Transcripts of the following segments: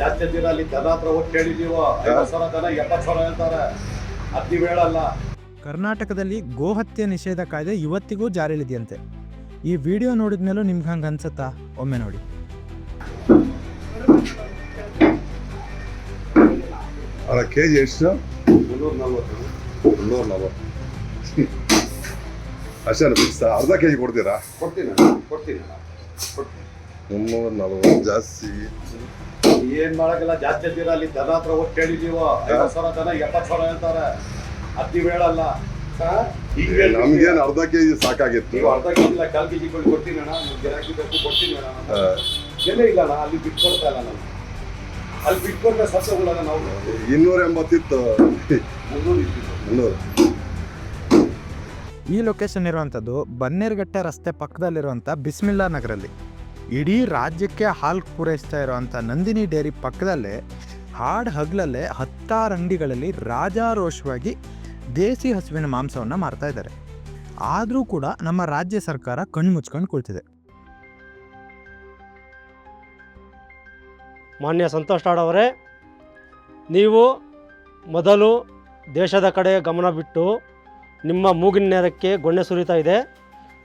ಜಾಸ್ತಿ ದಿನ ಅಲ್ಲಿ ದನ ಹತ್ರ ಹೋಗಿ ಕೇಳಿದೀವೋ ಐವತ್ತು ಸಾವಿರ ದನ ಎಪ್ಪತ್ತು ಸಾವಿರ ಹೇಳ್ತಾರೆ. ಹೇಳಲ್ಲ. ಕರ್ನಾಟಕದಲ್ಲಿ ಗೋಹತ್ಯೆ ನಿಷೇಧ ಕಾಯ್ದೆ ಇವತ್ತಿಗೂ ಜಾರಿಯಲ್ಲಿದೆಯಂತೆ. ಈ ವಿಡಿಯೋ ನೋಡಿದ ಮೇಲೂ ನಿಮ್ಗೆ ಹಂಗೆ ಅನ್ಸುತ್ತಾ? ಒಮ್ಮೆ ನೋಡಿ. ಅಲ್ಲ ಕೆ ಜಿ ಎಷ್ಟು ಮುನ್ನೂರ ನಲ್ವತ್ತು. ಮುನ್ನೂರ ನಲ್ವತ್ತು. ಅಷ್ಟೇ ಫಿಕ್ಸ್ ಅರ್ಧ ಕೆ ಜಿ ಕೊಡ್ತೀರಾ? ಕೊಡ್ತೀನಿ ಅಣ್ಣ, ಕೊಡ್ತೀನಿ ಕೊಡ್ತೀನಿ. ಮುನ್ನೂರ ನಲ್ವತ್ತು ಜಾಸ್ತಿ. ಏನ್ ಮಾಡಕ್ಕಿಲ್ಲ ಜಾಸ್ತಿ ಇದ್ದೀರಾ ಅಲ್ಲಿ ದನ ಹತ್ರ ಹೋಗಿ ಕೇಳಿದೀವೋ? ಐವತ್ತು ಸಾವಿರ ದನ ಎಪ್ಪತ್ತು ಸಾವಿರ ಹೇಳ್ತಾರೆ ಅತಿ ಈಗ ನಮ್ಗೇನು ಅರ್ಧ ಕೆ ಜಿ ಸಾಕಾಗಿತ್ತು. ನೀವು ಅರ್ಧ ಕೆಜಿ ಜಿ ಕಾಲ್ ಕೆಜಿ ಕೊಂಡು ಕೊಡ್ತೀನಿ ಅಣ್ಣ. ಗಿರಾಕಿ ಬೇಕು ಕೊಡ್ತೀನಿ ಅಣ್ಣ. ಆ, ಎಲ್ಲೇ ಇಲ್ಲ ಅಣ್ಣ ಅಲ್ಲಿ ಬಿಟ್ಟು ಕೊಡ್ತಾ ಇಲ್ಲ ನಾನು ಅಲ್ಲಿ ಬಿಟ್ಟು ಸಸ್ಯಗಳ ಸತ್ಯಗಳನ್ನ ನಾವು. ಇನ್ನೂರ ಎಂಬತ್ತಿತ್ತು. ಮುನ್ನೂರು ಇಟ್ಟಿದ್ದು ಮುನ್ನೂರು. ಈ ಲೊಕೇಶನ್ ಇರುವಂಥದ್ದು ಬನ್ನೇರುಘಟ್ಟ ರಸ್ತೆ ಪಕ್ಕದಲ್ಲಿರುವಂಥ ಬಿಸ್ಮಿಲ್ಲಾ ನಗರಲ್ಲಿ. ಇಡೀ ರಾಜ್ಯಕ್ಕೆ ಹಾಲು ಪೂರೈಸ್ತಾ ಇರುವಂಥ ನಂದಿನಿ ಡೇರಿ ಪಕ್ಕದಲ್ಲೇ ಹಾಡು ಹಗಲಲ್ಲೇ ಹತ್ತಾರು ಅಂಗಡಿಗಳಲ್ಲಿ ರಾಜಾರೋಷವಾಗಿ ದೇಸಿ ಹಸುವಿನ ಮಾಂಸವನ್ನು ಮಾರ್ತಾ ಇದ್ದಾರೆ. ಆದರೂ ಕೂಡ ನಮ್ಮ ರಾಜ್ಯ ಸರ್ಕಾರ ಕಣ್ಣು ಮುಚ್ಕೊಂಡು ಕುಳಿತಿದೆ. ಮಾನ್ಯ ಸಂತೋಷ್ ಅವರೇ, ನೀವು ಮೊದಲು ದೇಶದ ಕಡೆ ಗಮನ ಬಿಟ್ಟು ನಿಮ್ಮ ಮೂಗಿನ ನೇರಕ್ಕೆ ಗೊಣ್ಣೆ ಸುರಿತಾ ಇದೆ.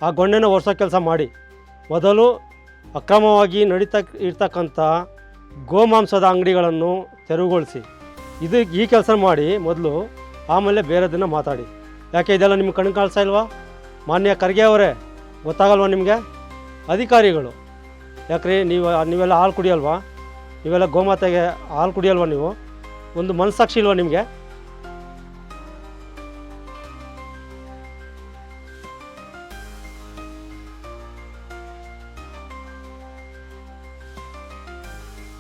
ಆ ಗೊಣ್ಣೆನ ಒರೆಸೋ ಕೆಲಸ ಮಾಡಿ. ಮೊದಲು ಅಕ್ರಮವಾಗಿ ನಡೀತಾ ಇರ್ತಕ್ಕಂಥ ಗೋಮಾಂಸದ ಅಂಗಡಿಗಳನ್ನು ತೆರವುಗೊಳಿಸಿ. ಇದು ಈ ಕೆಲಸ ಮಾಡಿ ಮೊದಲು ಆಮೇಲೆ ಬೇರೆದನ್ನು ಮಾತಾಡಿ. ಯಾಕೆ ಇದೆಲ್ಲ ನಿಮ್ಗೆ ಕಣ್ಣು ಕಾಣಿಸ್ತಾ ಇಲ್ವಾ? ಮಾನ್ಯ ಖರ್ಗೆ ಅವರೇ, ಗೊತ್ತಾಗಲ್ವಾ ನಿಮಗೆ? ಅಧಿಕಾರಿಗಳು. ಯಾಕ್ರಿ, ನೀವು, ನೀವೆಲ್ಲ ಹಾಲು ಕುಡಿಯಲ್ವಾ? ನೀವೆಲ್ಲ ಗೋಮಾತೆಗೆ ಹಾಲು ಕುಡಿಯಲ್ವ ನೀವು? ಒಂದು ಮನಸ್ಸಾಕ್ಷಿ ಇಲ್ವಾ ನಿಮಗೆ?